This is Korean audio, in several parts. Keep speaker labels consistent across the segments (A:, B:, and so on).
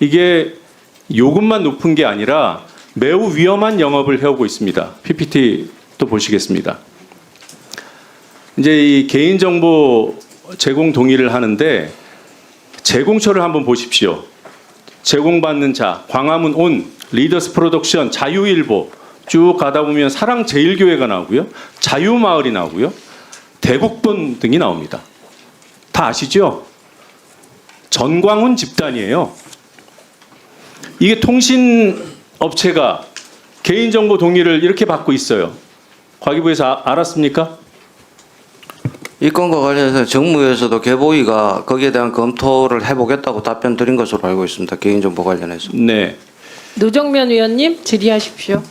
A: 이게 요금만 높은 게 아니라 매우 위험한 영업을 해오고 있습니다. PPT 또 보시겠습니다. 이제 이 개인정보 제공 동의를 하는데 제공처를 한번 보십시오. 제공받는 자, 광화문 온, 리더스 프로덕션, 자유일보 쭉 가다 보면 사랑제일교회가 나오고요. 자유마을이 나오고요. 대국본 등이 나옵니다. 다 아시죠? 전광훈 집단이에요. 이게 통신 업체가 개인정보 동의를 이렇게 받고 있어요. 과기부에서 아- 알았습니까?
B: 이 건과 관련해서 정무에서도 개보위가 거기에 대한 검토를 해보겠다고 답변 드린 것으로 알고 있습니다. 개인정보 관련해서.
A: 네.
C: 노정면 의원님 질의하십시오.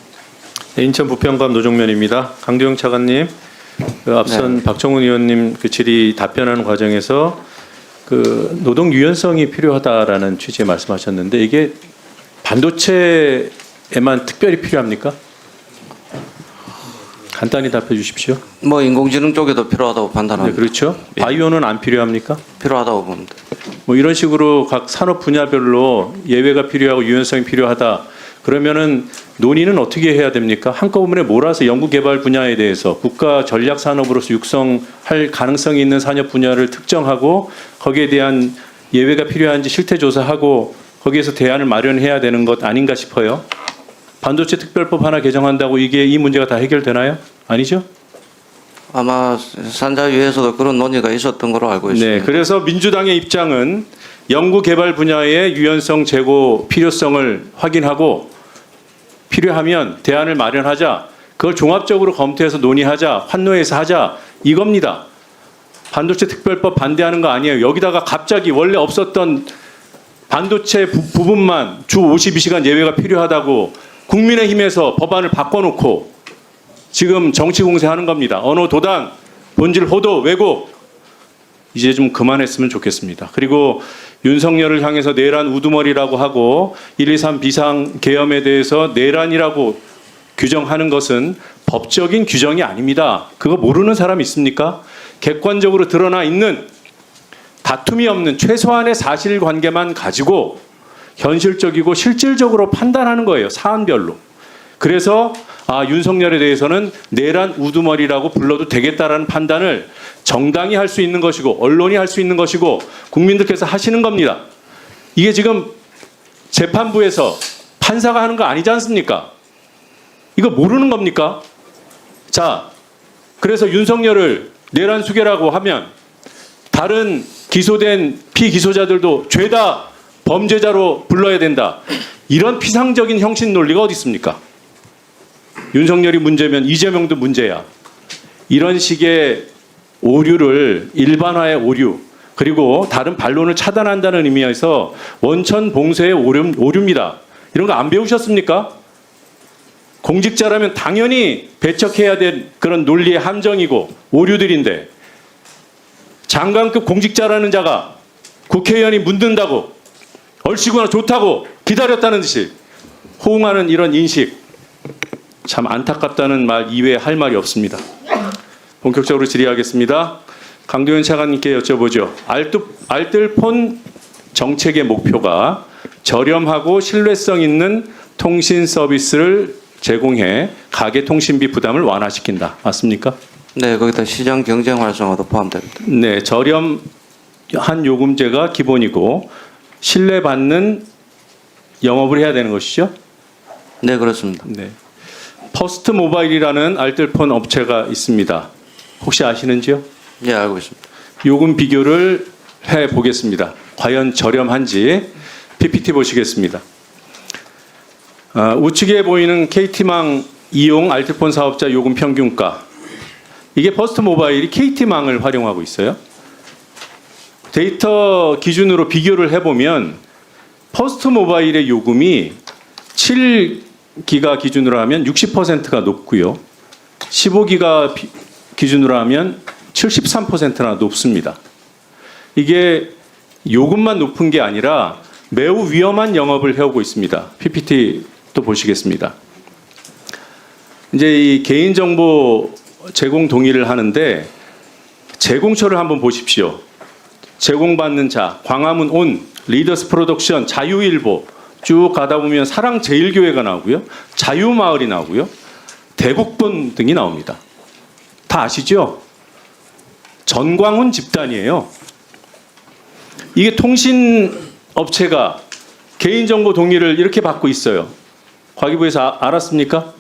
A: 네, 인천 부평감 노종면입니다. 강두영 차관님, 그 앞선 박정훈 의원님 그 질의 답변하는 과정에서 그 노동 유연성이 필요하다라는 취지의 말씀하셨는데 이게 반도체에만 특별히 필요합니까? 간단히 답해 주십시오.
B: 뭐 인공지능 쪽에도 필요하다고
A: 네,
B: 판단합니다.
A: 그렇죠. 바이오는 안 필요합니까?
B: 필요하다고 봅니다.
A: 뭐 이런 식으로 각 산업 분야별로 예외가 필요하고 유연성이 필요하다. 그러면은 논의는 어떻게 해야 됩니까? 한꺼번에 몰아서 연구 개발 분야에 대해서 국가 전략 산업으로서 육성할 가능성이 있는 산업 분야를 특정하고 거기에 대한 예외가 필요한지 실태 조사하고 거기에서 대안을 마련해야 되는 것 아닌가 싶어요. 반도체 특별법 하나 개정한다고 이게 이 문제가 다 해결되나요? 아니죠?
B: 아마 산자위에서도 그런 논의가 있었던 걸로 알고 있습니다.
A: 네, 그래서 민주당의 입장은 연구 개발 분야의 유연성 제고 필요성을 확인하고 필요하면 대안을 마련하자. 그걸 종합적으로 검토해서 논의하자. 환노해서 하자. 이겁니다. 반도체 특별법 반대하는 거 아니에요. 여기다가 갑자기 원래 없었던 반도체 부, 부분만 주 52시간 예외가 필요하다고 국민의힘에서 법안을 바꿔놓고 지금 정치 공세하는 겁니다. 언어 도단, 본질 호도, 왜곡 이제 좀 그만했으면 좋겠습니다. 그리고 윤석열을 향해서 내란 우두머리라고 하고 123 비상 계엄에 대해서 내란이라고 규정하는 것은 법적인 규정이 아닙니다. 그거 모르는 사람 있습니까? 객관적으로 드러나 있는 다툼이 없는 최소한의 사실관계만 가지고 현실적이고 실질적으로 판단하는 거예요. 사안별로. 그래서 아, 윤석열에 대해서는 내란 우두머리라고 불러도 되겠다라는 판단을 정당이 할 수 있는 것이고 언론이 할 수 있는 것이고 국민들께서 하시는 겁니다. 이게 지금 재판부에서 판사가 하는 거 아니지 않습니까? 이거 모르는 겁니까? 자, 그래서 윤석열을 내란 수계라고 하면 다른 기소된 피기소자들도 죄다 범죄자로 불러야 된다. 이런 피상적인 형식 논리가 어디 있습니까? 윤석열이 문제면 이재명도 문제야. 이런 식의 오류를 일반화의 오류 그리고 다른 반론을 차단한다는 의미에서 원천 봉쇄의 오류, 오류입니다. 이런 거 안 배우셨습니까? 공직자라면 당연히 배척해야 될 그런 논리의 함정이고 오류들인데 장관급 공직자라는 자가 국회의원이 묻는다고 얼씨구나 좋다고 기다렸다는 듯이 호응하는 이런 인식 참 안타깝다는 말 이외에 할 말이 없습니다. 본격적으로 질의하겠습니다. 강도현 차관님께 여쭤보죠. 알뜰, 알뜰폰 정책의 목표가 저렴하고 신뢰성 있는 통신 서비스를 제공해 가계 통신비 부담을 완화시킨다. 맞습니까?
B: 네, 거기다 시장 경쟁 활성화도 포함됩니다.
A: 네, 저렴한 요금제가 기본이고 신뢰받는 영업을 해야 되는 것이죠.
B: 네, 그렇습니다.
A: 네. 퍼스트 모바일이라는 알뜰폰 업체가 있습니다. 혹시 아시는지요?
B: 예, 알고 있습니다.
A: 요금 비교를 해 보겠습니다. 과연 저렴한지 PPT 보시겠습니다. 아, 우측에 보이는 KT망 이용 알뜰폰 사업자 요금 평균가. 이게 퍼스트 모바일이 KT망을 활용하고 있어요. 데이터 기준으로 비교를 해보면 퍼스트 모바일의 요금이 7기가 기준으로 하면 60%가 높고요. 15기가 기준으로 하면 73%나 높습니다. 이게 요금만 높은 게 아니라 매우 위험한 영업을 해오고 있습니다. PPT 또 보시겠습니다. 이제 이 개인정보 제공 동의를 하는데 제공처를 한번 보십시오. 제공받는 자, 광화문 온, 리더스 프로덕션, 자유일보 쭉 가다 보면 사랑제일교회가 나오고요. 자유마을이 나오고요. 대국본 등이 나옵니다. 다 아시죠? 전광훈 집단이에요. 이게 통신 업체가 개인정보 동의를 이렇게 받고 있어요. 과기부에서 아- 알았습니까?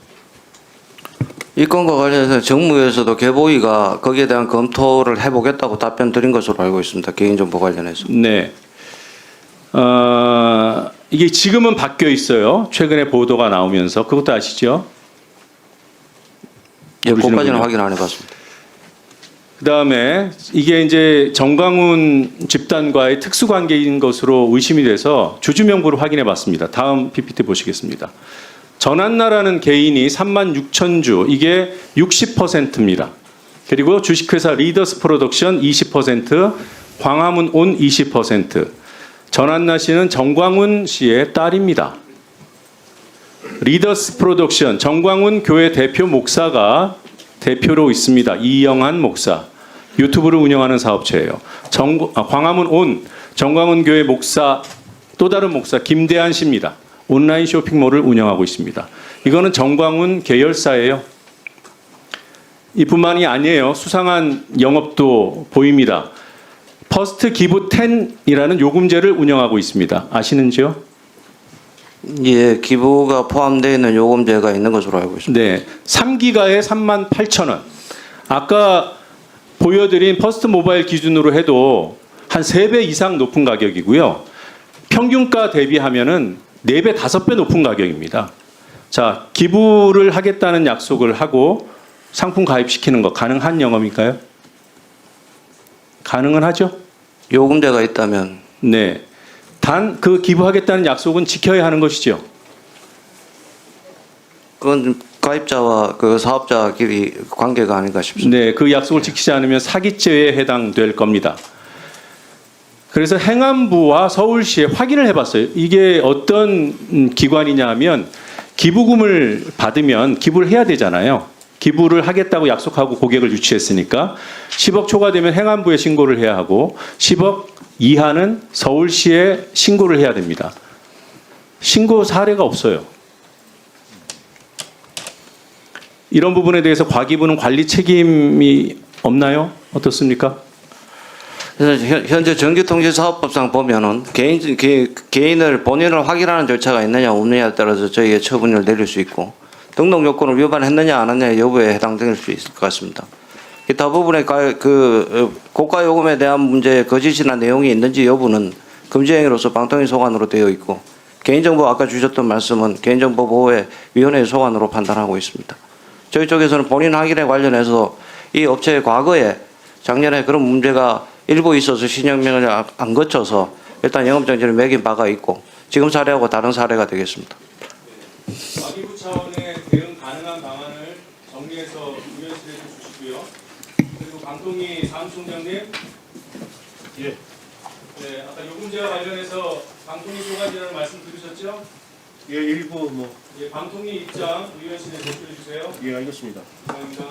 B: 이 건과 관련해서 정무에서도 개보위가 거기에 대한 검토를 해보겠다고 답변 드린 것으로 알고 있습니다. 개인정보 관련해서.
A: 네. 어, 이게 지금은 바뀌어 있어요. 최근에 보도가 나오면서 그것도 아시죠?
B: 예. 그것까지는 확인 안 해봤습니다.
A: 그다음에 이게 이제 정광훈 집단과의 특수 관계인 것으로 의심이 돼서 주주 명부를 확인해 봤습니다. 다음 PPT 보시겠습니다. 전한나라는 개인이 3만 6천 주 이게 60%입니다. 그리고 주식회사 리더스 프로덕션 20%, 광화문 온 20%. 전한나 씨는 정광훈 씨의 딸입니다. 리더스 프로덕션 정광훈 교회 대표 목사가 대표로 있습니다. 이영한 목사. 유튜브를 운영하는 사업체예요. 정, 아, 광화문 온 정광훈 교회 목사 또 다른 목사 김대한 씨입니다. 온라인 쇼핑몰을 운영하고 있습니다. 이거는 정광훈 계열사예요. 이뿐만이 아니에요. 수상한 영업도 보입니다. 퍼스트 기부 10이라는 요금제를 운영하고 있습니다. 아시는지요?
B: 예, 기부가 포함되어 있는 요금제가 있는 것으로 알고 있습니다.
A: 네, 3기가에 3만 8천 원. 아까 보여드린 퍼스트 모바일 기준으로 해도 한 3배 이상 높은 가격이고요. 평균가 대비하면은 4배, 5배 높은 가격입니다. 자, 기부를 하겠다는 약속을 하고 상품 가입시키는 거 가능한 영업일까요? 가능은 하죠?
B: 요금제가 있다면
A: 네. 단 그 기부하겠다는 약속은 지켜야 하는 것이죠.
B: 그건 가입자와 그 사업자 끼리 관계가 아닌가 싶습니다.
A: 네, 그 약속을 지키지 않으면 사기죄에 해당될 겁니다. 그래서 행안부와 서울시에 확인을 해봤어요. 이게 어떤 음, 기관이냐 하면 기부금을 받으면 기부를 해야 되잖아요. 기부를 하겠다고 약속하고 고객을 유치했으니까 10억 초과되면 행안부에 신고를 해야 하고 10억 이하는 서울시에 신고를 해야 됩니다. 신고 사례가 없어요. 이런 부분에 대해서 과기부는 관리 책임이 없나요? 어떻습니까?
B: 그래서 현- 현재 전기통신사업법상 보면은 개인 개, 개인을 본인을 확인하는 절차가 있느냐 없느냐에 따라서 저희의 처분을 내릴 수 있고 등록 요건을 위반했느냐 안 했느냐 여부에 해당될 수 있을 것 같습니다. 기타 부분에 가- 그 어, 고가 요금에 대한 문제 거짓이나 내용이 있는지 여부는 금지행위로서 방통위 소관으로 되어 있고 개인정보 아까 주셨던 말씀은 개인정보 보호의 위원회의 소관으로 판단하고 있습니다. 저희 쪽에서는 본인 확인에 관련해서 이 업체의 과거에 작년에 그런 문제가 일부 있어서 신용명을 안- 안 거쳐서 일단 영업정지를 매긴 바가 있고 지금 사례하고 다른 사례가 되겠습니다.
A: 과기부 차원의 대응 가능한 방안을 정리해서 의원실에 주시고요. 그리고 방통위 사무총장님. 예. 네, 아까 요금제와 관련해서 방통위 소관이라는 말씀 들으셨죠?
D: 예, 일부 뭐,
A: 예, 방통위 입장 의원실에 제출해 주세요.
D: 예, 알겠습니다.
A: 감사합니다.